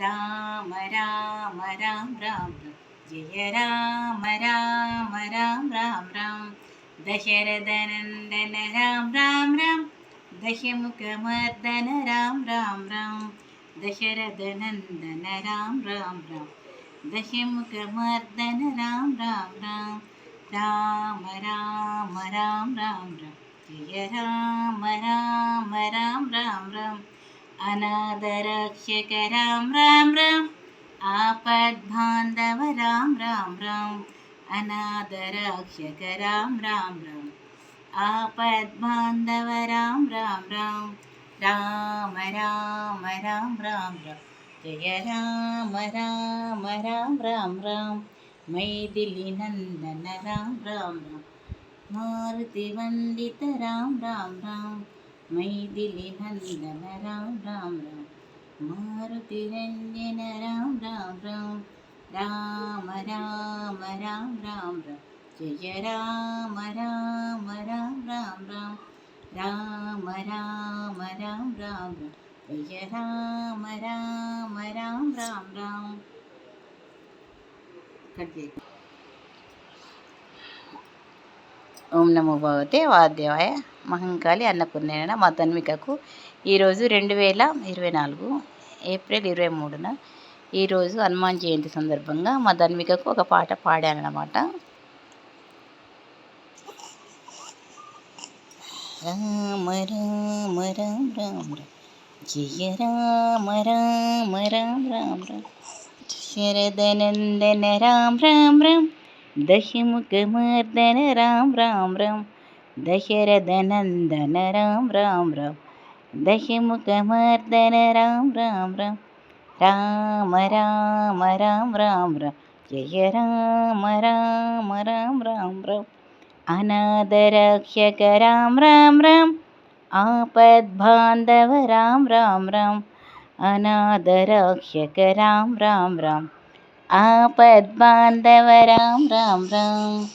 രാമ രാമ രാം രാം രാം ജയ രാമ രാമ രാം രാം രാം ദശരഥനന്ദന രാം രാം രാം ദശമുഖമർദ്ദന രാം രാം രാം ദശരഥനന്ദന രാം രാം രാം ദശമുഖമർദ്ദന രാം രാം രാം രാമ രാമ രാം രാം രാം ജയ രാമ രാമ అనాథరక్షక రాం రాం రాం ఆపద్బాంధవ రాం రాం రాం అనాథరక్షక రాం రాం రాం ఆపద్బాంధవ రాం రాం రాం రామ రామ రాం రాం రామ్ జయ రామ రామ రాం రాం రాం మైథిలి నందన రాం రాం రాం మారుతి వందిత రాం రాం రామ్ ಮೈದಿಲಿ ನಂದನ ರಾಮ್ ರಾಮ್ ರಾಮ್ ಮಾರುತಿ ರಂಜನ ರಾಮ್ ರಾಮ್ ರಾಮ್ ರಾಮ ರಾಮ ರಾಮ್ ರಾಮ್ ರಾಮ್ ಜಯ ರಾಮ ರಾಮ ರಾಮ್ ರಾಮ್ ರಾಮ್ ರಾಮ ರಾಮ ರಾಮ್ ರಾಮ್ ರಾಮ್ ಜಯ ರಾಮ ರಾಮ ರಾಮ್ ರಾಮ್ ರಾಮ್ ಓಂ ನಮೋ ಭಗವತೆ ವಾದ್ಯವಾಯ మహంకాళి అన్నపూర్ణేన మా తన్మికకు ఈరోజు రెండు వేల ఇరవై నాలుగు ఏప్రిల్ ఇరవై మూడున ఈరోజు హనుమాన్ జయంతి సందర్భంగా మా తన్మికకు ఒక పాట పాడానమాట రామ రామ రామ రామ జయ రామ రామ రామ రామ రామ శరదనందన రామ రామ రామ దశముఖమర్దన రామ రామ రామ ദശരഥനന്ദന രാം രാം. രാം ദശമുഖമർദ്ദന രാം രാം. രാം രാമ രാമ രാം രാം രാം. ജയ രാമ രാമ രാം രാം രാം. അനാഥരക്ഷക രാം രാം രാം. ആപദ്ബാന്ധവ രാം രാം രാം. അനാഥരക്ഷക രാം രാം രാം. ആപദ്ബാന്ധവ രാം രാം രാം.